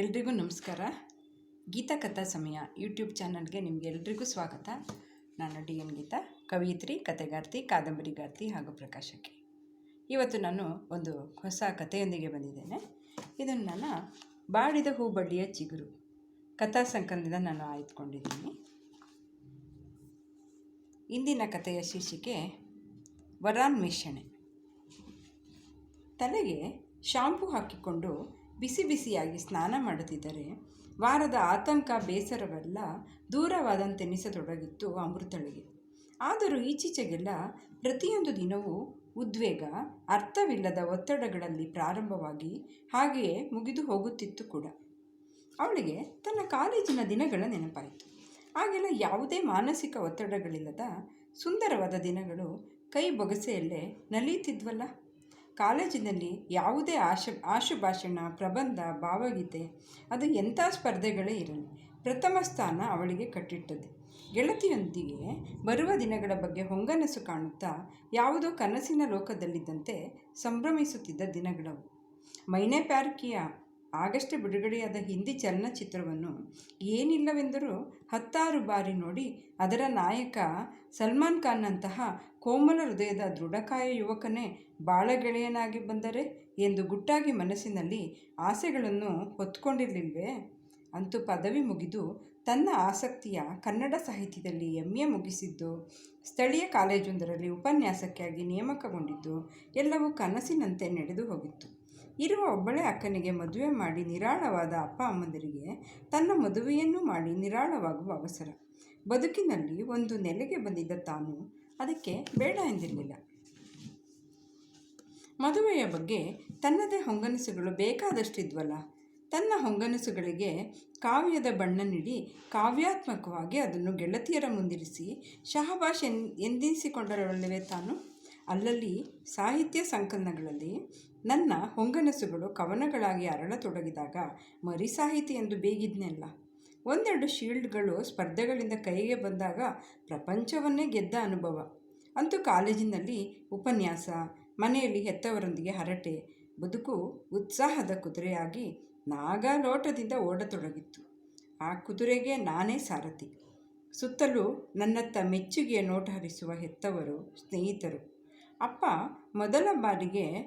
ಎಲ್ರಿಗೂ ನಮಸ್ಕಾರ. ಗೀತಾ ಕಥಾ ಸಮಯ ಯೂಟ್ಯೂಬ್ ಚಾನಲ್ಗೆ ನಿಮಗೆಲ್ರಿಗೂ ಸ್ವಾಗತ. ನಾನು ಡಿ ಎನ್ ಗೀತಾ, ಕವಿಯತ್ರಿ, ಕಥೆಗಾರ್ತಿ ಕಾದಂಬರಿಗಾರ್ತಿ ಹಾಗೂ ಪ್ರಕಾಶಕಿ. ಇವತ್ತು ನಾನು ಒಂದು ಹೊಸ ಕಥೆಯೊಂದಿಗೆ ಬಂದಿದ್ದೇನೆ. ಇದನ್ನು ನಾನು ಬಾಡಿದ ಹೂ ಬಳ್ಳಿಯ ಚಿಗುರು ಕಥಾ ಸಂಕಲನದಿಂದ ನಾನು ಆಯ್ದುಕೊಂಡಿದ್ದೀನಿ. ಇಂದಿನ ಕಥೆಯ ಶೀರ್ಷಿಕೆ ವರಾನ್ವೇಷಣೆ. ತಲೆಗೆ ಶಾಂಪು ಹಾಕಿಕೊಂಡು ಬಿಸಿ ಬಿಸಿಯಾಗಿ ಸ್ನಾನ ಮಾಡುತ್ತಿದ್ದರೆ ವಾರದ ಆತಂಕ, ಬೇಸರವೆಲ್ಲ ದೂರವಾದಂತೆನಿಸತೊಡಗಿತ್ತು ಅಮೃತಳಿಗೆ. ಆದರೂ ಈಚೀಚೆಗೆಲ್ಲ ಪ್ರತಿಯೊಂದು ದಿನವೂ ಉದ್ವೇಗ, ಅರ್ಥವಿಲ್ಲದ ಒತ್ತಡಗಳಲ್ಲಿ ಪ್ರಾರಂಭವಾಗಿ ಹಾಗೆಯೇ ಮುಗಿದು ಹೋಗುತ್ತಿತ್ತು ಕೂಡ. ಅವಳಿಗೆ ತನ್ನ ಕಾಲೇಜಿನ ದಿನಗಳ ನೆನಪಾಯಿತು. ಆಗೆಲ್ಲ ಯಾವುದೇ ಮಾನಸಿಕ ಒತ್ತಡಗಳಿಲ್ಲದ ಸುಂದರವಾದ ದಿನಗಳು ಕೈ ಬೊಗಸೆಯಲ್ಲೇ ನಲಿಯುತ್ತಿದ್ವಲ್ಲ? ಕಾಲೇಜಿನಲ್ಲಿ ಯಾವುದೇ ಆಶ, ಆಶುಭಾಷಣ, ಪ್ರಬಂಧ, ಭಾವಗೀತೆ, ಅದು ಎಂಥ ಸ್ಪರ್ಧೆಗಳೇ ಇರಲಿ, ಪ್ರಥಮ ಸ್ಥಾನ ಅವಳಿಗೆ ಕಟ್ಟಿಟ್ಟದೆ ಗೆಳತಿಯೊಂದಿಗೆ ಬರುವ ದಿನಗಳ ಬಗ್ಗೆ ಹೊಂಗನಸು ಕಾಣುತ್ತಾ ಯಾವುದೋ ಕನಸಿನ ಲೋಕದಲ್ಲಿದ್ದಂತೆ ಸಂಭ್ರಮಿಸುತ್ತಿದ್ದ ದಿನಗಳವು. ಮೈನೆ ಪ್ಯಾರ್ಕಿಯ ಆಗಷ್ಟೇ ಬಿಡುಗಡೆಯಾದ ಹಿಂದಿ ಚಲನಚಿತ್ರವನ್ನು ಏನಿಲ್ಲವೆಂದರೂ ಹತ್ತಾರು ಬಾರಿ ನೋಡಿ ಅದರ ನಾಯಕ ಸಲ್ಮಾನ್ ಖಾನ್ನಂತಹ ಕೋಮಲ ಹೃದಯದ ದೃಢಕಾಯ ಯುವಕನೇ ಬಾಳ ಗೆಳೆಯನಾಗಿ ಬಂದರೆ ಎಂದು ಗುಟ್ಟಾಗಿ ಮನಸ್ಸಿನಲ್ಲಿ ಆಸೆಗಳನ್ನು ಹೊತ್ಕೊಂಡಿರಲಿಲ್ವೇ? ಅಂತೂ ಪದವಿ ಮುಗಿದು ತನ್ನ ಆಸಕ್ತಿಯ ಕನ್ನಡ ಸಾಹಿತ್ಯದಲ್ಲಿ ಎಂ ಎ. ಮುಗಿಸಿದ್ದು, ಸ್ಥಳೀಯ ಕಾಲೇಜೊಂದರಲ್ಲಿ ಉಪನ್ಯಾಸಕ್ಕಾಗಿ ನೇಮಕಗೊಂಡಿದ್ದು, ಎಲ್ಲವೂ ಕನಸಿನಂತೆ ನಡೆದು ಹೋಗಿತ್ತು. ಇರುವ ಒಬ್ಬಳೇ ಅಕ್ಕನಿಗೆ ಮದುವೆ ಮಾಡಿ ನಿರಾಳವಾದ ಅಪ್ಪ ಅಮ್ಮಂದರಿಗೆ ತನ್ನ ಮದುವೆಯನ್ನು ಮಾಡಿ ನಿರಾಳವಾಗುವ ಅವಸರ. ಬದುಕಿನಲ್ಲಿ ಒಂದು ನೆಲೆಗೆ ಬಂದಿದ್ದ ತಾನು ಅದಕ್ಕೆ ಬೇಡ ಎಂದಿರಲಿಲ್ಲ. ಮದುವೆಯ ಬಗ್ಗೆ ತನ್ನದೇ ಹೊಂಗನಸುಗಳು ಬೇಕಾದಷ್ಟಿದ್ವಲ್ಲ. ತನ್ನ ಹೊಂಗನಸುಗಳಿಗೆ ಕಾವ್ಯದ ಬಣ್ಣ ನೀಡಿ ಕಾವ್ಯಾತ್ಮಕವಾಗಿ ಅದನ್ನು ಗೆಳತಿಯರ ಮುಂದಿರಿಸಿ ಶಹಬಾಷ್ ಎನ್ ಎಂದೆನಿಸಿಕೊಂಡರಲ್ಲವೇ ತಾನು? ಅಲ್ಲಲ್ಲಿ ಸಾಹಿತ್ಯ ಸಂಕಲನಗಳಲ್ಲಿ ನನ್ನ ಹೊಂಗನಸುಗಳು ಕವನಗಳಾಗಿ ಅರಳತೊಡಗಿದಾಗ ಮರಿ ಸಾಹಿತಿ ಎಂದು ಬೇಗಿದ್ನೆಲ್ಲ. ಒಂದೆರಡು ಶೀಲ್ಡ್ಗಳು ಸ್ಪರ್ಧೆಗಳಿಂದ ಕೈಗೆ ಬಂದಾಗ ಪ್ರಪಂಚವನ್ನೇ ಗೆದ್ದ ಅನುಭವ. ಅಂತೂ ಕಾಲೇಜಿನಲ್ಲಿ ಉಪನ್ಯಾಸ, ಮನೆಯಲ್ಲಿ ಹೆತ್ತವರೊಂದಿಗೆ ಹರಟೆ, ಬದುಕು ಉತ್ಸಾಹದ ಕುದುರೆಯಾಗಿ ನಾಗಾಲೋಟದಿಂದ ಓಡತೊಡಗಿತ್ತು. ಆ ಕುದುರೆಗೆ ನಾನೇ ಸಾರಥಿ. ಸುತ್ತಲೂ ನನ್ನತ್ತ ಮೆಚ್ಚುಗೆಯ ನೋಟ ಹರಿಸುವ ಹೆತ್ತವರು, ಸ್ನೇಹಿತರು. ಅಪ್ಪ ಮೊದಲ ಬಾರಿಗೆ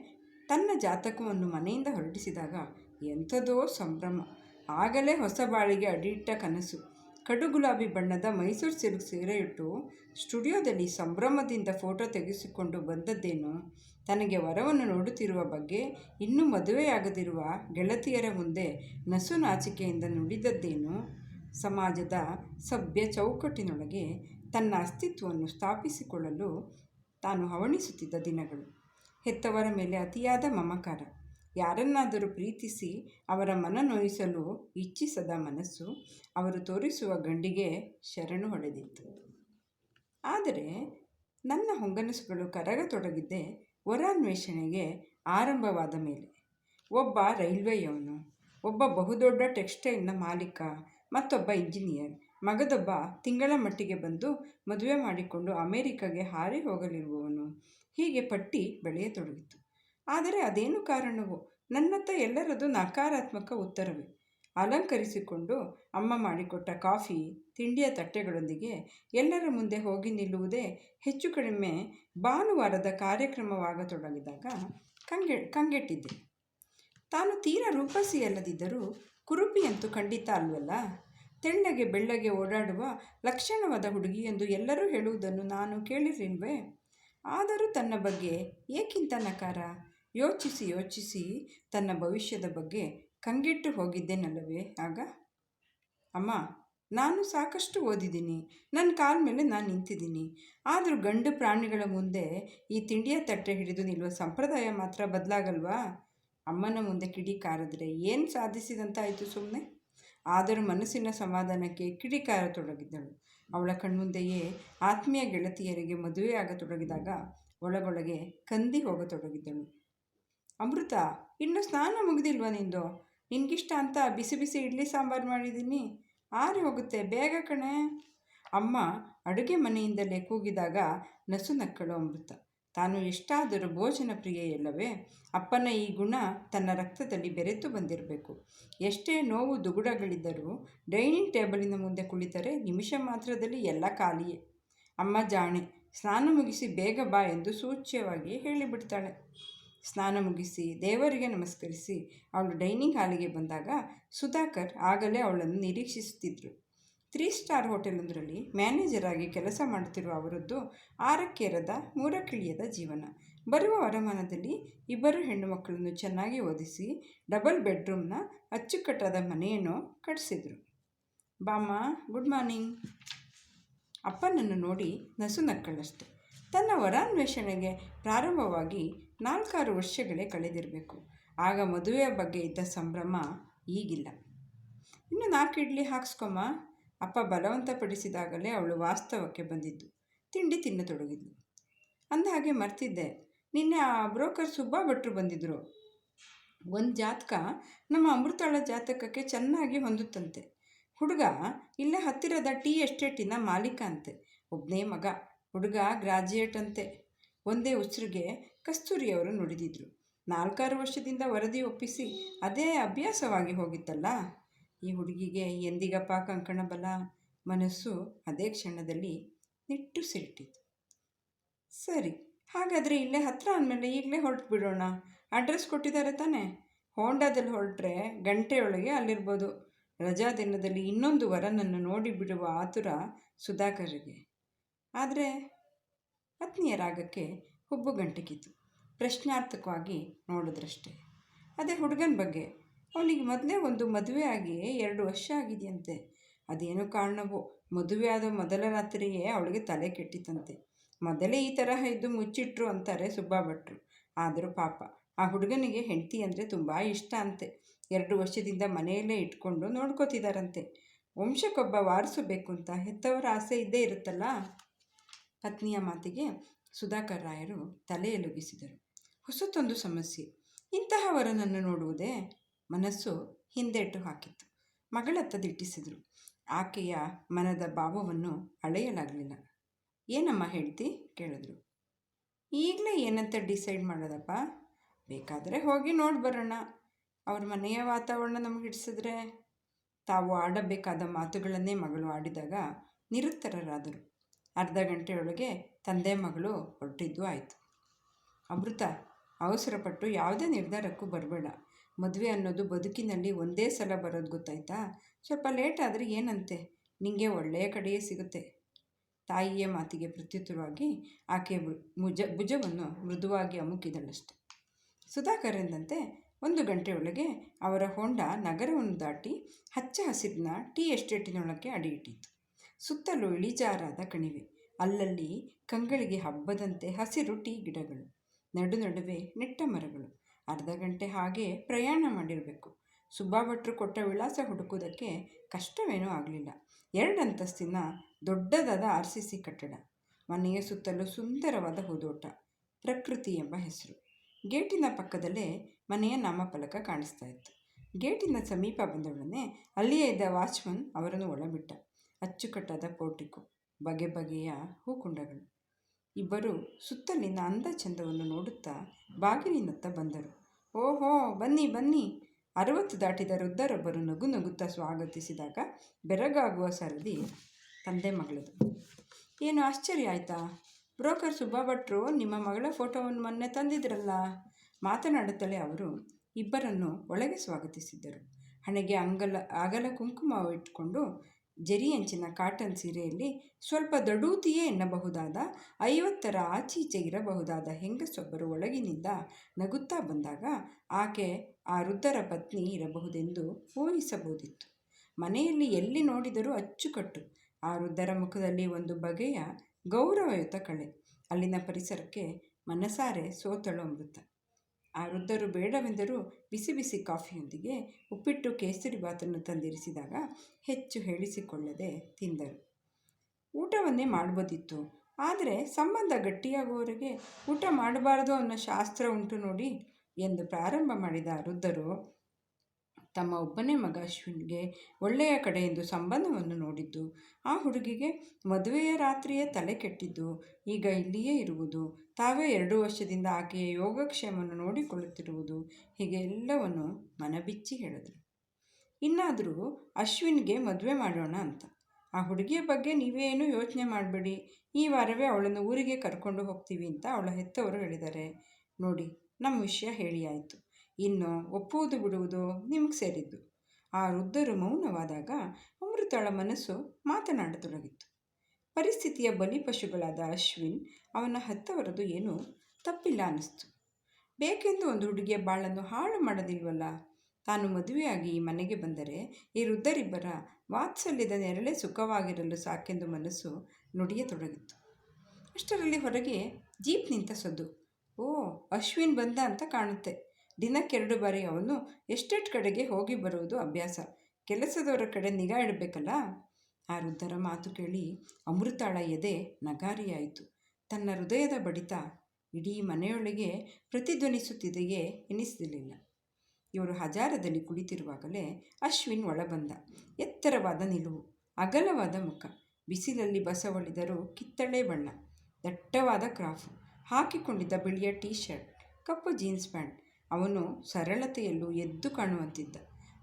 ತನ್ನ ಜಾತಕವನ್ನು ಮನೆಯಿಂದ ಹೊರಡಿಸಿದಾಗ ಎಂಥದೋ ಸಂಭ್ರಮ. ಆಗಲೇ ಹೊಸ ಬಾಳಿಗೆ ಅಡಿಟ್ಟ ಕನಸು. ಕಡು ಗುಲಾಬಿ ಬಣ್ಣದ ಮೈಸೂರು ಸಿಲ್ಕ್ ಸೀರೆಯಿಟ್ಟು ಸ್ಟುಡಿಯೋದಲ್ಲಿ ಸಂಭ್ರಮದಿಂದ ಫೋಟೋ ತೆಗೆಸಿಕೊಂಡು ಬಂದದ್ದೇನು? ತನಗೆ ವರವನ್ನು ನೋಡುತ್ತಿರುವ ಬಗ್ಗೆ ಇನ್ನೂ ಮದುವೆಯಾಗದಿರುವ ಗೆಳತಿಯರ ಮುಂದೆ ನಸು ನಾಚಿಕೆಯಿಂದ ನುಡಿದದ್ದೇನು? ಸಮಾಜದ ಸಭ್ಯ ಚೌಕಟ್ಟಿನೊಳಗೆ ತನ್ನ ಅಸ್ತಿತ್ವವನ್ನು ಸ್ಥಾಪಿಸಿಕೊಳ್ಳಲು ತಾನು ಹವಣಿಸುತ್ತಿದ್ದ ದಿನಗಳು. ಹೆತ್ತವರ ಮೇಲೆ ಅತಿಯಾದ ಮಮಕಾರ. ಯಾರನ್ನಾದರೂ ಪ್ರೀತಿಸಿ ಅವರ ಮನ ನೋಯಿಸಲು ಇಚ್ಛಿಸದ ಮನಸ್ಸು ಅವರು ತೋರಿಸುವ ಗಂಡಿಗೆ ಶರಣು ಹೊಡೆದಿತ್ತು. ಆದರೆ ನನ್ನ ಹೊಂಗನಸುಗಳು ಕರಗತೊಡಗಿದ್ದೆ ವರಾನ್ವೇಷಣೆಗೆ ಆರಂಭವಾದ ಮೇಲೆ. ಒಬ್ಬ ರೈಲ್ವೆಯವನು, ಒಬ್ಬ ಬಹುದೊಡ್ಡ ಟೆಕ್ಸ್ಟೈಲ್ನ ಮಾಲೀಕ, ಮತ್ತೊಬ್ಬ ಇಂಜಿನಿಯರ್, ಮಗದೊಬ್ಬ ತಿಂಗಳ ಮಟ್ಟಿಗೆ ಬಂದು ಮದುವೆ ಮಾಡಿಕೊಂಡು ಅಮೇರಿಕಾಗೆ ಹಾರಿ ಹೋಗಲಿರುವವನು ಹೀಗೆ ಪಟ್ಟಿ ಬೆಳೆಯತೊಡಗಿತು. ಆದರೆ ಅದೇನು ಕಾರಣವೋ? ನನ್ನತ್ತ ಎಲ್ಲರದು ನಕಾರಾತ್ಮಕ ಉತ್ತರವೇ? ಅಲಂಕರಿಸಿಕೊಂಡು ಅಮ್ಮ ಮಾಡಿಕೊಟ್ಟ ಕಾಫಿ, ತಿಂಡಿಯ ತಟ್ಟೆಗಳೊಂದಿಗೆ ಎಲ್ಲರ ಮುಂದೆ ಹೋಗಿ ನಿಲ್ಲುವುದೇ ಹೆಚ್ಚು ಕಡಿಮೆ ಭಾನುವಾರದ ಕಾರ್ಯಕ್ರಮವಾಗತೊಡಗಿದಾಗ ಕಂಗೆ, ಕಂಗೆಟ್ಟಿದ್ದೆ. ತಾನು ತೀರ ರೂಪಸಿಯಲ್ಲದಿದ್ದರೂ ಕುರುಪಿಯಂತೂ ಖಂಡಿತ ಅಲ್ವಲ್ಲ? ತೆಳ್ಳಗೆ ಬೆಳ್ಳಗೆ ಓಡಾಡುವ ಲಕ್ಷಣವಾದ ಹುಡುಗಿ ಎಂದು ಎಲ್ಲರೂ ಹೇಳುವುದನ್ನು ನಾನು ಕೇಳಿರಲಿಲ್ವೇ? ಆದರೂ ತನ್ನ ಬಗ್ಗೆ ಏಕಿಂತ ನಕಾರ? ಯೋಚಿಸಿ ಯೋಚಿಸಿ ತನ್ನ ಭವಿಷ್ಯದ ಬಗ್ಗೆ ಕಂಗೆಟ್ಟು ಹೋಗಿದ್ದೇನಲ್ಲವೇ ಆಗ? ಅಮ್ಮ, ನಾನು ಸಾಕಷ್ಟು ಓದಿದ್ದೀನಿ. ನನ್ನ ಕಾಲ ಮೇಲೆ ನಾನು ನಿಂತಿದ್ದೀನಿ. ಆದರೂ ಗಂಡು ಪ್ರಾಣಿಗಳ ಮುಂದೆ ಈ ತಿಂಡಿಯ ತಟ್ಟೆ ಹಿಡಿದು ನಿಲ್ಲುವ ಸಂಪ್ರದಾಯ ಮಾತ್ರ ಬದಲಾಗಲ್ವಾ? ಅಮ್ಮನ ಮುಂದೆ ಕಿಡಿ ಕಾರಿದ್ರೆ ಏನು ಸಾಧಿಸಿದಂತಾಯಿತು ಸುಮ್ಮನೆ ಆದರೂ ಮನಸ್ಸಿನ ಸಮಾಧಾನಕ್ಕೆ ಕಿಡಿಕಾರತೊಡಗಿದ್ದಳು ಅವಳ ಕಣ್ಮುಂದೆಯೇ ಆತ್ಮೀಯ ಗೆಳತಿಯರಿಗೆ ಮದುವೆಯಾಗತೊಡಗಿದಾಗ ಒಳಗೊಳಗೆ ಕಂದಿ ಹೋಗತೊಡಗಿದ್ದಳು. ಅಮೃತ, ಇನ್ನು ಸ್ನಾನ ಮುಗಿದಿಲ್ವ ನಿಂದು? ನಿನಗಿಷ್ಟ ಅಂತ ಬಿಸಿ ಬಿಸಿ ಇಡ್ಲಿ ಸಾಂಬಾರು ಮಾಡಿದ್ದೀನಿ ಆರಿ ಹೋಗುತ್ತೆ, ಬೇಗ ಕಣೆ. ಅಮ್ಮ ಅಡುಗೆ ಮನೆಯಿಂದಲೇ ಕೂಗಿದಾಗ ನಸು ನಕ್ಕಳು ಅಮೃತ. ತಾನು ಎಷ್ಟಾದರೂ ಭೋಜನ ಪ್ರಿಯೆಯಲ್ಲವೇ ಅಪ್ಪನ ಈ ಗುಣ ತನ್ನ ರಕ್ತದಲ್ಲಿ ಬೆರೆತು ಬಂದಿರಬೇಕು. ಎಷ್ಟೇ ನೋವು ದುಗುಡಗಳಿದ್ದರೂ ಡೈನಿಂಗ್ ಟೇಬಲಿನ ಮುಂದೆ ಕುಳಿತರೆ ನಿಮಿಷ ಮಾತ್ರದಲ್ಲಿ ಎಲ್ಲ ಖಾಲಿಯೇ. ಅಮ್ಮ ಜಾಣೆ, ಸ್ನಾನ ಮುಗಿಸಿ ಬೇಗ ಬಾ ಎಂದು ಸೂಚ್ಯವಾಗಿ ಹೇಳಿಬಿಡ್ತಾಳೆ. ಸ್ನಾನ ಮುಗಿಸಿ ದೇವರಿಗೆ ನಮಸ್ಕರಿಸಿ ಅವಳು ಡೈನಿಂಗ್ ಹಾಲಿಗೆ ಬಂದಾಗ ಸುಧಾಕರ್ ಆಗಲೇ ಅವಳನ್ನು ನಿರೀಕ್ಷಿಸುತ್ತಿದ್ದರು ತ್ರೀ ಸ್ಟಾರ್ ಹೋಟೆಲೊಂದರಲ್ಲಿ ಮ್ಯಾನೇಜರ್ ಆಗಿ ಕೆಲಸ ಮಾಡುತ್ತಿರುವ ಅವರದ್ದು ಆರಕ್ಕೇರದ ಮೂರಕ್ಕಿಳಿಯದ ಜೀವನ. ಬರುವ ವರಮಾನದಲ್ಲಿ ಇಬ್ಬರು ಹೆಣ್ಣು ಮಕ್ಕಳನ್ನು ಚೆನ್ನಾಗಿ ಓದಿಸಿ ಡಬಲ್ ಬೆಡ್ರೂಮ್ನ ಅಚ್ಚುಕಟ್ಟಾದ ಮನೆಯನ್ನು ಕಟ್ಟಿಸಿದರು ಬಾಮ್ಮ, ಗುಡ್ ಮಾರ್ನಿಂಗ್. ಅಪ್ಪನನ್ನು ನೋಡಿ ನಸು ನಕ್ಕಳಷ್ಟೆ. ತನ್ನ ವರಾನ್ವೇಷಣೆಗೆ ಪ್ರಾರಂಭವಾಗಿ ನಾಲ್ಕಾರು ವರ್ಷಗಳೇ ಕಳೆದಿರಬೇಕು. ಆಗ ಮದುವೆಯ ಬಗ್ಗೆ ಇದ್ದ ಸಂಭ್ರಮ ಈಗಿಲ್ಲ. ಇನ್ನು ನಾಲ್ಕು ಇಡ್ಲಿ ಹಾಕ್ಸ್ಕೊಮ್ಮ. ಅಪ್ಪ ಬಲವಂತಪಡಿಸಿದಾಗಲೇ ಅವಳು ವಾಸ್ತವಕ್ಕೆ ಬಂದಿದ್ದು. ತಿಂಡಿ ತಿನ್ನತೊಡಗಿದ್ಲು. ಅಂದಹಾಗೆ ಮರ್ತಿದ್ದೆ. ನಿನ್ನೆ ಆ ಬ್ರೋಕರ್ ಸುಬ್ಬಾ ಭಟ್ರು ಬಂದಿದ್ದರು ಒಂದು ಜಾತಕ ನಮ್ಮ ಅಮೃತಾಳ ಜಾತಕಕ್ಕೆ ಚೆನ್ನಾಗಿ ಹೊಂದುತ್ತಂತೆ. ಹುಡುಗ ಇಲ್ಲೇ ಹತ್ತಿರದ ಟೀ ಎಸ್ಟೇಟಿನ ಮಾಲೀಕ ಅಂತೆ. ಒಬ್ಬನೇ ಮಗ. ಹುಡುಗ ಗ್ರಾಜ್ಯುಯೇಟ್ ಅಂತೆ. ಒಂದೇ ಉಸಿರಿಗೆ ಕಸ್ತೂರಿಯವರು ನುಡಿದಿದ್ರು. ನಾಲ್ಕಾರು ವರ್ಷದಿಂದ ವರದಿ ಒಪ್ಪಿಸಿ ಅದೇ ಅಭ್ಯಾಸವಾಗಿ ಹೋಗಿತ್ತಲ್ಲ? ಈ ಹುಡುಗಿಗೆ ಎಂದಿಗಪ್ಪ ಕಂಕಣ ಬಲ ಮನಸ್ಸು ಅದೇ ಕ್ಷಣದಲ್ಲಿ ನಿಟ್ಟುಸಿರಿಟ್ಟಿತು ಸರಿ, ಹಾಗಾದರೆ ಇಲ್ಲೇ ಹತ್ತಿರ ಅಂದಮೇಲೆ ಈಗಲೇ ಹೊರಟು ಬಿಡೋಣ. ಅಡ್ರೆಸ್ ಕೊಟ್ಟಿದ್ದಾರೆ ತಾನೇ. ಹೋಂಡಾದಲ್ಲಿ ಹೊರಟ್ರೆ ಗಂಟೆಯೊಳಗೆ ಅಲ್ಲಿರ್ಬೋದು. ರಜಾ ದಿನದಲ್ಲಿ ಇನ್ನೊಂದು ವರನನ್ನು ನೋಡಿಬಿಡುವ ಆತುರ ಸುಧಾಕರ್ಗೆ. ಆದರೆ ಪತ್ನಿಯ ರಾಗಕ್ಕೆ ಹುಬ್ಬು ಗಂಟಿಕಿತು ಪ್ರಶ್ನಾರ್ಥಕವಾಗಿ ನೋಡಿದ್ರಷ್ಟೆ. ಅದೇ ಹುಡುಗನ ಬಗ್ಗೆ. ಅವನಿಗೆ ಮೊದಲೇ ಒಂದು ಮದುವೆ ಆಗಿ ಎರಡು ವರ್ಷ ಆಗಿದೆಯಂತೆ. ಅದೇನು ಕಾರಣವೋ? ಮದುವೆ ಆದ ಮೊದಲ ರಾತ್ರಿಯೇ ಅವಳಿಗೆ ತಲೆ ಕೆಟ್ಟಿತಂತೆ ಮೊದಲೇ ಈ ತರಹ ಇದ್ದು ಮುಚ್ಚಿಟ್ರು ಅಂತಾರೆ ಸುಬ್ಬಾ ಭಟ್ರು ಆದರೂ ಪಾಪ, ಆ ಹುಡುಗನಿಗೆ ಹೆಂಡತಿ ಅಂದರೆ ತುಂಬ ಇಷ್ಟ ಅಂತೆ. ಎರಡು ವರ್ಷದಿಂದ ಮನೆಯಲ್ಲೇ ಇಟ್ಕೊಂಡು ನೋಡ್ಕೋತಿದ್ದಾರಂತೆ ವಂಶಕ್ಕೊಬ್ಬ ವಾರಿಸಬೇಕು ಅಂತ ಹೆತ್ತವರ ಆಸೆ ಇದ್ದೇ ಇರುತ್ತಲ್ಲ? ಪತ್ನಿಯ ಮಾತಿಗೆ ಸುಧಾಕರ್ ರಾಯರು ತಲೆಯಲುಗಿಸಿದರು ಹೊಸತೊಂದು ಸಮಸ್ಯೆ. ಇಂತಹವರನ್ನು ನೋಡುವುದೇ? ಮನಸ್ಸು ಹಿಂದೆಟ್ಟು ಹಾಕಿತ್ತು. ಮಗಳತ್ತ ದಿಟ್ಟಿಸಿದರು. ಆಕೆಯ ಮನದ ಭಾವವನ್ನು ಅಳೆಯಲಾಗಲಿಲ್ಲ. ಏನಮ್ಮ ಹೇಳ್ತಿ ಕೇಳಿದ್ರು. ಈಗಲೇ ಏನಂತ ಡಿಸೈಡ್ ಮಾಡೋದಪ್ಪ? ಬೇಕಾದರೆ ಹೋಗಿ ನೋಡಿ ಬರೋಣ. ಅವ್ರ ಮನೆಯ ವಾತಾವರಣ ನಮಗೆ ಹಿಡಿಸಿದ್ರೆ? ತಾವು ಆಡಬೇಕಾದ ಮಾತುಗಳನ್ನೇ ಮಗಳು ಆಡಿದಾಗ ನಿರುತ್ತರರಾದರು. ಅರ್ಧ ಗಂಟೆಯೊಳಗೆ ತಂದೆ ಮಗಳು ಹೊರಟಿದ್ದು ಆಯಿತು. ಅಮೃತ, ಅವಸರಪಟ್ಟು ಯಾವುದೇ ನಿರ್ಧಾರಕ್ಕೂ ಬರಬೇಡ. ಮದುವೆ ಅನ್ನೋದು ಬದುಕಿನಲ್ಲಿ ಒಂದೇ ಸಲ ಬರೋದು ಗೊತ್ತಾಯ್ತಾ? ಸ್ವಲ್ಪ ಲೇಟ್ ಆದರೆ ಏನಂತೆ? ನಿಮಗೆ ಒಳ್ಳೆಯ ಕಡೆಯೇ ಸಿಗುತ್ತೆ. ತಾಯಿಯ ಮಾತಿಗೆ ಪ್ರತ್ಯುತ್ತರವಾಗಿ ಆಕೆ ಮುಜ, ಭುಜವನ್ನು ಮೃದುವಾಗಿ ಅಮುಕಿದಳಷ್ಟೆ. ಸುಧಾಕರ್ ಎಂದಂತೆ ಒಂದು ಗಂಟೆಯೊಳಗೆ ಅವರ ಹೊಂಡ ನಗರವನ್ನು ದಾಟಿ ಹಚ್ಚ ಹಸಿರಿನ ಟೀ ಎಸ್ಟೇಟಿನೊಳಗೆ ಅಡಿಯಿಟ್ಟಿತು ಸುತ್ತಲೂ ಇಳಿಜಾರಾದ ಕಣಿವೆ. ಅಲ್ಲಲ್ಲಿ ಕಂಗಳಿಗೆ ಹಬ್ಬದಂತೆ ಹಸಿರು ಟೀ ಗಿಡಗಳು, ನಡು ನಡುವೆ ನೆಟ್ಟ ಮರಗಳು. ಅರ್ಧ ಗಂಟೆ ಹಾಗೆ ಪ್ರಯಾಣ ಮಾಡಿರಬೇಕು. ಸುಬ್ಬಾ ಭಟ್ರು ಕೊಟ್ಟ ವಿಳಾಸ ಹುಡುಕುವುದಕ್ಕೆ ಕಷ್ಟವೇನೂ ಆಗಲಿಲ್ಲ. ಎರಡಂತಸ್ತಿನ ದೊಡ್ಡದಾದ ಆರ್ ಸಿ ಸಿ ಕಟ್ಟಡ, ಮನೆಯ ಸುತ್ತಲೂ ಸುಂದರವಾದ ಹೂದೋಟ, ಪ್ರಕೃತಿ ಎಂಬ ಹೆಸರು. ಗೇಟಿನ ಪಕ್ಕದಲ್ಲೇ ಮನೆಯ ನಾಮಫಲಕ ಕಾಣಿಸ್ತಾ ಇತ್ತು. ಗೇಟಿನ ಸಮೀಪ ಬಂದೊಡನೆ ಅಲ್ಲಿಯೇ ಇದ್ದ ವಾಚ್ಮನ್ ಅವರನ್ನು ಒಳಬಿಟ್ಟ. ಅಚ್ಚುಕಟ್ಟಾದ ಪೋರ್ಟಿಕೋ ಬಗೆ ಬಗೆಯ ಹೂಕುಂಡಗಳು. ಇಬ್ಬರು ಸುತ್ತಲಿನ ಅಂದ ಚಂದವನ್ನು ನೋಡುತ್ತಾ ಬಾಗಿಲಿನತ್ತ ಬಂದರು. ಓಹೋ, ಬನ್ನಿ ಬನ್ನಿ. ಅರವತ್ತು ದಾಟಿದ ವೃದ್ಧರೊಬ್ಬರು ನಗು ನಗುತ್ತಾ ಸ್ವಾಗತಿಸಿದಾಗ ಬೆರಗಾಗುವ ಸರದಿ ತಂದೆ ಮಗಳದು. ಏನು ಆಶ್ಚರ್ಯ ಆಯಿತಾ? ಬ್ರೋಕರ್ ಸುಬ್ಬಾ ಭಟ್ರು ನಿಮ್ಮ ಮಗಳ ಫೋಟೋವನ್ನು ಮೊನ್ನೆ ತಂದಿದ್ರಲ್ಲ? ಮಾತನಾಡುತ್ತಲೇ ಅವರು ಇಬ್ಬರನ್ನು ಒಳಗೆ ಸ್ವಾಗತಿಸಿದ್ದರು. ಹಣೆಗೆ ಅಂಗಲ, ಅಗಲ ಕುಂಕುಮ ಇಟ್ಟುಕೊಂಡು ಜರಿ ಅಂಚಿನ ಕಾಟನ್ ಸೀರೆಯಲ್ಲಿ ಸ್ವಲ್ಪ ದಡೂತಿಯೇ ಎನ್ನಬಹುದಾದ ಐವತ್ತರ ಆಚೀಚೆ ಇರಬಹುದಾದ ಹೆಂಗಸೊಬ್ಬರು ಒಳಗಿನಿಂದ ನಗುತ್ತಾ ಬಂದಾಗ ಆಕೆ ಆ ವೃದ್ಧರ ಪತ್ನಿ ಇರಬಹುದೆಂದು ಊಹಿಸಬಹುದಿತ್ತು. ಮನೆಯಲ್ಲಿ ಎಲ್ಲಿ ನೋಡಿದರೂ ಅಚ್ಚುಕಟ್ಟು. ಆ ವೃದ್ಧರ ಮುಖದಲ್ಲಿ ಒಂದು ಬಗೆಯ ಗೌರವಯುತ ಕಳೆ. ಅಲ್ಲಿನ ಪರಿಸರಕ್ಕೆ ಮನಸಾರೆ ಸೋತಳು ಅಮೃತ. ಆ ವೃದ್ಧರು ಬೇಡವೆಂದರೂ ಬಿಸಿ ಬಿಸಿ ಕಾಫಿಯೊಂದಿಗೆ ಉಪ್ಪಿಟ್ಟು ಕೇಸರಿ ಬಾತನ್ನು ತಂದಿರಿಸಿದಾಗ ಹೆಚ್ಚು ಹೇಳಿಸಿಕೊಳ್ಳದೆ ತಿಂದರು. ಊಟವನ್ನೇ ಮಾಡ್ಬೋದಿತ್ತು. ಆದರೆ ಸಂಬಂಧ ಗಟ್ಟಿಯಾಗುವವರೆಗೆ ಊಟ ಮಾಡಬಾರದು ಅನ್ನೋ ಶಾಸ್ತ್ರ ಉಂಟು ನೋಡಿ ಎಂದು ಪ್ರಾರಂಭ ಮಾಡಿದ ವೃದ್ಧರು ತಮ್ಮ ಒಬ್ಬನೇ ಮಗ ಅಶ್ವಿನ್ಗೆ ಒಳ್ಳೆಯ ಕಡೆಯಿಂದ ಸಂಬಂಧವನ್ನು ನೋಡಿದ್ದು, ಆ ಹುಡುಗಿಗೆ ಮದುವೆಯ ರಾತ್ರಿಯೇ ತಲೆ ಕೆಟ್ಟಿದ್ದು, ಈಗ ಇಲ್ಲಿಯೇ ಇರುವುದು, ತಾವೇ ಎರಡು ವರ್ಷದಿಂದ ಆಕೆಯ ಯೋಗಕ್ಷೇಮವನ್ನು ನೋಡಿಕೊಳ್ಳುತ್ತಿರುವುದು, ಹೀಗೆ ಎಲ್ಲವನ್ನು ಮನಬಿಚ್ಚಿ ಹೇಳಿದರು. ಇನ್ನಾದರೂ ಅಶ್ವಿನ್ಗೆ ಮದುವೆ ಮಾಡೋಣ ಅಂತ. ಆ ಹುಡುಗಿಯ ಬಗ್ಗೆ ನೀವೇನು ಯೋಚನೆ ಮಾಡಬೇಡಿ, ಈ ವಾರವೇ ಅವಳನ್ನು ಊರಿಗೆ ಕರ್ಕೊಂಡು ಹೋಗ್ತೀವಿ ಅಂತ ಅವಳ ಹೆತ್ತವರು ಹೇಳಿದ್ದಾರೆ. ನೋಡಿ, ನಮ್ಮ ವಿಷಯ ಹೇಳಿ ಆಯಿತು ಇನ್ನು ಒಪ್ಪುವುದು ಬಿಡುವುದು ನಿಮಗೆ ಸೇರಿದ್ದು. ಆ ವೃದ್ಧರು ಮೌನವಾದಾಗ ಅಮೃತಳ ಮನಸ್ಸು ಮಾತನಾಡತೊಡಗಿತ್ತು. ಪರಿಸ್ಥಿತಿಯ ಬಲಿಪಶುಗಳಾದ ಅಶ್ವಿನ್ ಅವನ ಹತ್ತವರದು ಏನೂ ತಪ್ಪಿಲ್ಲ ಅನ್ನಿಸ್ತು. ಬೇಕೆಂದು ಒಂದು ಹುಡುಗಿಯ ಬಾಳನ್ನು ಹಾಳು ಮಾಡೋದಿಲ್ವಲ್ಲ? ತಾನು ಮದುವೆಯಾಗಿ ಮನೆಗೆ ಬಂದರೆ ಈ ವೃದ್ಧರಿಬ್ಬರ ವಾತ್ಸಲ್ಯದ ನೆರಳೆ ಸುಖವಾಗಿರಲು ಸಾಕೆಂದು ಮನಸ್ಸು ನುಡಿಯತೊಡಗಿತ್ತು. ಅಷ್ಟರಲ್ಲಿ ಹೊರಗೆ ಜೀಪ್ ನಿಂತ ಸದ್ದು. ಓ, ಅಶ್ವಿನ್ ಬಂದ ಅಂತ ಕಾಣುತ್ತೆ. ದಿನಕ್ಕೆರಡು ಬಾರಿ ಅವನು ಎಷ್ಟೆಟ್ ಕಡೆಗೆ ಹೋಗಿ ಬರುವುದು ಅಭ್ಯಾಸ. ಕೆಲಸದವರ ಕಡೆ ನಿಗಾ ಇಡಬೇಕಲ್ಲ? ಆ ವೃದ್ಧರ ಮಾತು ಕೇಳಿ ಅಮೃತಾಳ ಎದೆ ನಗಾರಿಯಾಯಿತು. ತನ್ನ ಹೃದಯದ ಬಡಿತ ಇಡೀ ಮನೆಯೊಳಗೆ ಪ್ರತಿಧ್ವನಿಸುತ್ತಿದೆಯೇ ಎನಿಸಲಿಲ್ಲ. ಇವರು ಹಜಾರದಲ್ಲಿ ಕುಳಿತಿರುವಾಗಲೇ ಅಶ್ವಿನ್ ಒಳಬಂದ. ಎತ್ತರವಾದ ನಿಲುವು, ಅಗಲವಾದ ಮುಖ, ಬಿಸಿಲಲ್ಲಿ ಬಸವಳಿದರೂ ಕಿತ್ತಳೆ ಬಣ್ಣ, ದಟ್ಟವಾದ ಕ್ರಾಫು ಹಾಕಿಕೊಂಡಿದ್ದ ಬಿಳಿಯ ಟೀ ಶರ್ಟ್, ಕಪ್ಪು ಜೀನ್ಸ್ ಪ್ಯಾಂಟ್ ಅವನು ಸರಳತೆಯಲ್ಲೂ ಎದ್ದು ಕಾಣುವಂತಿದ್ದ.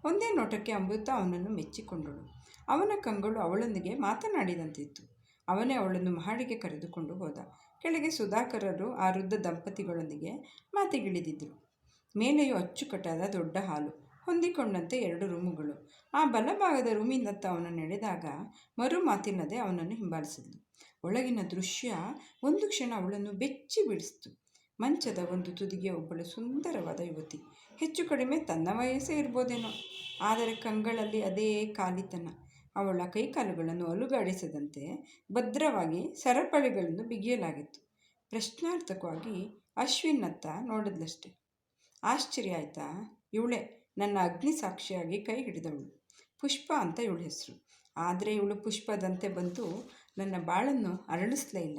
ಒಂದೇ ನೋಟಕ್ಕೆ ಅಮೃತ ಅವನನ್ನು ಮೆಚ್ಚಿಕೊಂಡಳು. ಅವನ ಕಂಗಳು ಅವಳೊಂದಿಗೆ ಮಾತನಾಡಿದಂತಿತ್ತು. ಅವನೇ ಅವಳನ್ನು ಮಹಡಿಗೆ ಕರೆದುಕೊಂಡು ಹೋದ. ಕೆಳಗೆ ಸುಧಾಕರರು ಆ ವೃದ್ಧ ದಂಪತಿಗಳೊಂದಿಗೆ ಮಾತಿಗಿಳಿದಿದ್ದರು. ಮೇಲೆಯೂ ಅಚ್ಚುಕಟ್ಟಾದ ದೊಡ್ಡ ಹಾಲು, ಹೊಂದಿಕೊಂಡಂತೆ ಎರಡು ರೂಮುಗಳು. ಆ ಬಲಭಾಗದ ರೂಮಿನತ್ತ ಅವನು ನಡೆದಾಗ ಮರು ಮಾತಿಲ್ಲದೆ ಅವನನ್ನು ಹಿಂಬಾಲಿಸಿದ್ಲು. ಒಳಗಿನ ದೃಶ್ಯ ಒಂದು ಕ್ಷಣ ಅವಳನ್ನು ಬೆಚ್ಚಿ ಬಿಡಿಸಿತು ಮಂಚದ ಒಂದು ತುದಿಗೆ ಒಬ್ಬಳು ಸುಂದರವಾದ ಯುವತಿ. ಹೆಚ್ಚು ಕಡಿಮೆ ತನ್ನ ವಯಸ್ಸೇ ಇರ್ಬೋದೇನೋ. ಆದರೆ ಕಂಗಳಲ್ಲಿ ಅದೇ ಕಾಲಿತನ. ಅವಳ ಕೈಕಾಲುಗಳನ್ನು ಅಲುಗಾಡಿಸದಂತೆ ಭದ್ರವಾಗಿ ಸರಪಳಿಗಳನ್ನು ಬಿಗಿಯಲಾಗಿತ್ತು. ಪ್ರಶ್ನಾರ್ಥಕವಾಗಿ ಅಶ್ವಿನ್ನತ್ತ ನೋಡಿದ್ಲಷ್ಟೆ. ಆಶ್ಚರ್ಯ ಆಯ್ತಾ? ಇವಳೆ ನನ್ನ ಅಗ್ನಿ ಸಾಕ್ಷಿಯಾಗಿ ಕೈ ಹಿಡಿದವಳು. ಪುಷ್ಪ ಅಂತ ಇವಳ ಹೆಸರು. ಆದರೆ ಇವಳು ಪುಷ್ಪದಂತೆ ಬಂದು ನನ್ನ ಬಾಳನ್ನು ಅರಳಿಸ್ಲೇ ಇಲ್ಲ.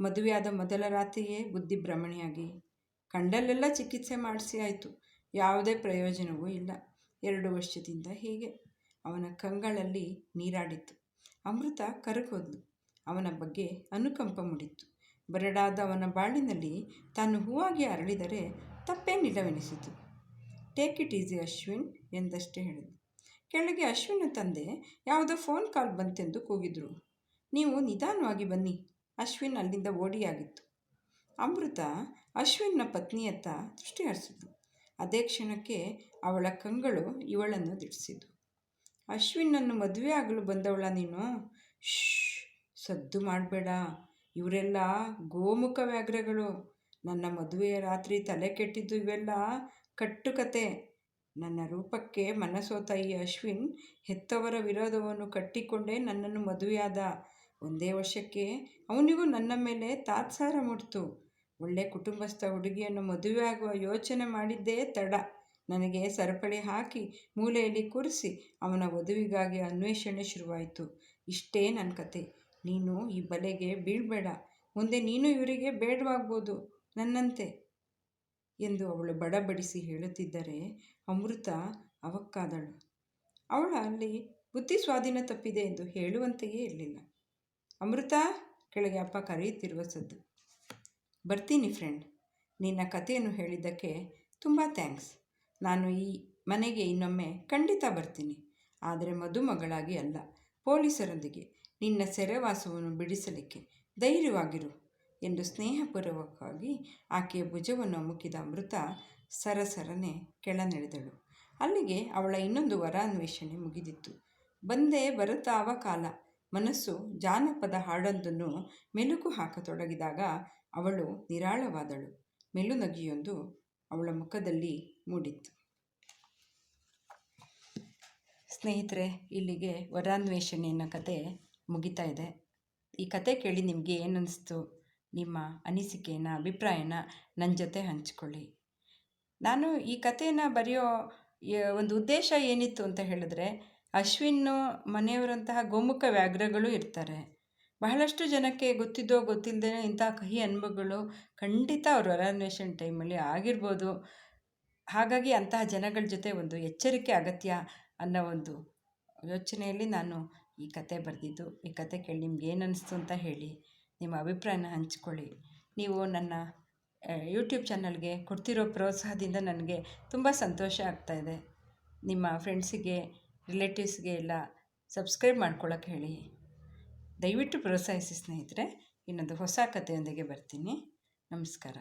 ಮದುವೆಯಾದ ಮೊದಲ ರಾತ್ರಿಯೇ ಬುದ್ಧಿ ಭ್ರಮಣಿಯಾಗಿ, ಕಂಡಲ್ಲೆಲ್ಲ ಚಿಕಿತ್ಸೆ ಮಾಡಿಸಿ ಆಯಿತು, ಯಾವುದೇ ಪ್ರಯೋಜನವೂ ಇಲ್ಲ. ಎರಡು ವರ್ಷದಿಂದ ಹೀಗೆ. ಅವನ ಕಂಗಳಲ್ಲಿ ನೀರಾಡಿತ್ತು. ಅಮೃತ ಕರಗೋದ್ಲು ಅವನ ಬಗ್ಗೆ ಅನುಕಂಪ ಮೂಡಿತ್ತು. ಬರಡಾದ ಅವನ ಬಾಳಿನಲ್ಲಿ ತಾನು ಹೂವಾಗಿ ಅರಳಿದರೆ ತಪ್ಪೇನಿಲ್ಲವೆನಿಸಿತು. ಟೇಕ್ ಇಟ್ ಈಸಿ, ಅಶ್ವಿನ್, ಎಂದಷ್ಟೇ ಹೇಳಿದ ಕೆಳಗೆ ಅಶ್ವಿನ ತಂದೆ ಯಾವುದೋ ಫೋನ್ ಕಾಲ್ ಬಂತೆಂದು ಕೂಗಿದ್ರು. ನೀವು ನಿಧಾನವಾಗಿ ಬನ್ನಿ ಅಶ್ವಿನ್ ಅಲ್ಲಿಂದ ಓಡಿಯಾಗಿತ್ತು. ಅಮೃತ ಅಶ್ವಿನ್ನ ಪತ್ನಿಯತ್ತ ದೃಷ್ಟಿ ಹರಿಸಿದ್ಲು ಅದೇ ಕ್ಷಣಕ್ಕೆ ಅವಳ ಕಂಗಳು ಇವಳನ್ನು ದಿಟ್ಟಿಸಿದ್ದು ಅಶ್ವಿನನ್ನು ಮದುವೆ ಆಗಲು ಬಂದವಳ ನೀನು? ಸದ್ದು ಮಾಡಬೇಡ. ಇವರೆಲ್ಲ ಗೋಮುಖ ವ್ಯಾಘ್ರಗಳು. ನನ್ನ ಮದುವೆಯ ರಾತ್ರಿ ತಲೆ ಕೆಟ್ಟಿದ್ದು ಇವೆಲ್ಲ ಕಟ್ಟುಕತೆ. ನನ್ನ ರೂಪಕ್ಕೆ ಮನಸೋತ ಈ ಅಶ್ವಿನ್ ಹೆತ್ತವರ ವಿರೋಧವನ್ನು ಕಟ್ಟಿಕೊಂಡೇ ನನ್ನನ್ನು ಮದುವೆಯಾದ. ಒಂದೇ ವರ್ಷಕ್ಕೆ ಅವನಿಗೂ ನನ್ನ ಮೇಲೆ ತಾತ್ಸಾರ ಮೂಡ್ತು. ಒಳ್ಳೆ ಕುಟುಂಬಸ್ಥ ಹುಡುಗಿಯನ್ನು ಮದುವೆ ಆಗುವ ಯೋಚನೆ ಮಾಡಿದ್ದೇ ತಡ. ನನಗೆ ಸರಪಳಿ ಹಾಕಿ ಮೂಲೆಯಲ್ಲಿ ಕೂರಿಸಿ ಅವನ ವಧುವಿಗಾಗಿ ಅನ್ವೇಷಣೆ ಶುರುವಾಯಿತು. ಇಷ್ಟೇ ನನ್ನ ಕತೆ. ನೀನು ಈ ಬಲೆಗೆ ಬೀಳಬೇಡ. ಮುಂದೆ ನೀನು ಇವರಿಗೆ ಬೇಡವಾಗ್ಬೋದು. ನನ್ನಂತೆ ಎಂದು ಅವಳು ಬಡಬಡಿಸಿ ಹೇಳುತ್ತಿದ್ದರೆ ಅಮೃತ ಅವಕ್ಕಾದಳು. ಅವಳ ಅಲ್ಲಿ ಬುದ್ಧಿ ಸ್ವಾಧೀನ ತಪ್ಪಿದೆ ಎಂದು ಹೇಳುವಂತೆಯೇ ಇರಲಿಲ್ಲ. ಅಮೃತ ಕೆಳಗೆ ಅಪ್ಪ ಕರೆಯುತ್ತಿರುವ ಸದ್ದು. ಬರ್ತೀನಿ ಫ್ರೆಂಡ್ ನಿನ್ನ ಕಥೆಯನ್ನು ಹೇಳಿದ್ದಕ್ಕೆ ತುಂಬ ಥ್ಯಾಂಕ್ಸ್ ನಾನು ಈ ಮನೆಗೆ ಇನ್ನೊಮ್ಮೆ ಖಂಡಿತ ಬರ್ತೀನಿ. ಆದರೆ ಮದುಮಗಳಾಗಿ ಅಲ್ಲ, ಪೊಲೀಸರೊಂದಿಗೆ. ನಿನ್ನ ಸೆರೆವಾಸವನ್ನು ಬಿಡಿಸಲಿಕ್ಕೆ ಧೈರ್ಯವಾಗಿರು ಎಂದು ಸ್ನೇಹಪೂರ್ವಕವಾಗಿ ಆಕೆಯ ಭುಜವನ್ನು ಅಮುಕಿದ ಅಮೃತ ಸರಸರನೆ ಕೆಳನೆಳೆದಳು ಅಲ್ಲಿಗೆ ಅವಳ ಇನ್ನೊಂದು ವರ ಅನ್ವೇಷಣೆ ಮುಗಿದಿತ್ತು. ಬಂದೇ ಬರುತ್ತಾವ ಕಾಲ. ಮನಸ್ಸು ಜಾನಪದ ಹಾಡೊಂದನ್ನು ಮೆಲುಕು ಹಾಕತೊಡಗಿದಾಗ ಅವಳು ನಿರಾಳವಾದಳು. ಮೆಲುನಗಿಯೊಂದು ಅವಳ ಮುಖದಲ್ಲಿ ಮೂಡಿತ್ತು. ಸ್ನೇಹಿತರೆ, ಇಲ್ಲಿಗೆ ವರಾನ್ವೇಷಣೆ ಅನ್ನೋ ಕತೆ ಮುಗಿತಾ ಇದೆ. ಈ ಕತೆ ಕೇಳಿ ನಿಮಗೆ ಏನನ್ನಿಸ್ತು ನಿಮ್ಮ ಅನಿಸಿಕೆಯನ್ನ, ಅಭಿಪ್ರಾಯನ ನನ್ನ ಜೊತೆ ಹಂಚಿಕೊಳ್ಳಿ. ನಾನು ಈ ಕಥೆಯನ್ನು ಬರೆಯೋ ಒಂದು ಉದ್ದೇಶ ಏನಿತ್ತು ಅಂತ ಹೇಳಿದ್ರೆ ಅಶ್ವಿನ್ ಮನೆಯವರಂತಹ ಗೋಮುಖ ವ್ಯಾಘ್ರಗಳು ಇರ್ತಾರೆ. ಬಹಳಷ್ಟು ಜನಕ್ಕೆ ಗೊತ್ತಿದ್ದೋ ಗೊತ್ತಿಲ್ಲದೇ ಇಂಥ ಕಹಿ ಅನುಭವಗಳು ಖಂಡಿತ ಅವರು ವರಾನ್ವೇಷಣೆ ಟೈಮಲ್ಲಿ ಆಗಿರ್ಬೋದು. ಹಾಗಾಗಿ ಅಂತಹ ಜನಗಳ ಜೊತೆ ಒಂದು ಎಚ್ಚರಿಕೆ ಅಗತ್ಯ ಅನ್ನೋ ಒಂದು ಯೋಚನೆಯಲ್ಲಿ ನಾನು ಈ ಕತೆ ಬರೆದಿದ್ದು. ಈ ಕತೆ ಕೇಳಿ ನಿಮ್ಗೆ ಏನು ಅಂತ ಹೇಳಿ, ನಿಮ್ಮ ಅಭಿಪ್ರಾಯನ ಹಂಚ್ಕೊಳ್ಳಿ. ನೀವು ನನ್ನ ಯೂಟ್ಯೂಬ್ ಚಾನಲ್ಗೆ ಕೊಡ್ತಿರೋ ಪ್ರೋತ್ಸಾಹದಿಂದ ನನಗೆ ತುಂಬ ಸಂತೋಷ ಆಗ್ತಾಯಿದೆ ನಿಮ್ಮ ಫ್ರೆಂಡ್ಸಿಗೆ ರಿಲೇಟಿವ್ಸ್ಗೆ ಎಲ್ಲ ಸಬ್ಸ್ಕ್ರೈಬ್ ಮಾಡ್ಕೊಳ್ಳೋಕೆ ಹೇಳಿ. ದಯವಿಟ್ಟು ಪ್ರೋತ್ಸಾಹಿಸಿ ಸ್ನೇಹಿತರೆ ಇನ್ನೊಂದು ಹೊಸ ಕಥೆಯೊಂದಿಗೆ ಬರ್ತೀನಿ. ನಮಸ್ಕಾರ.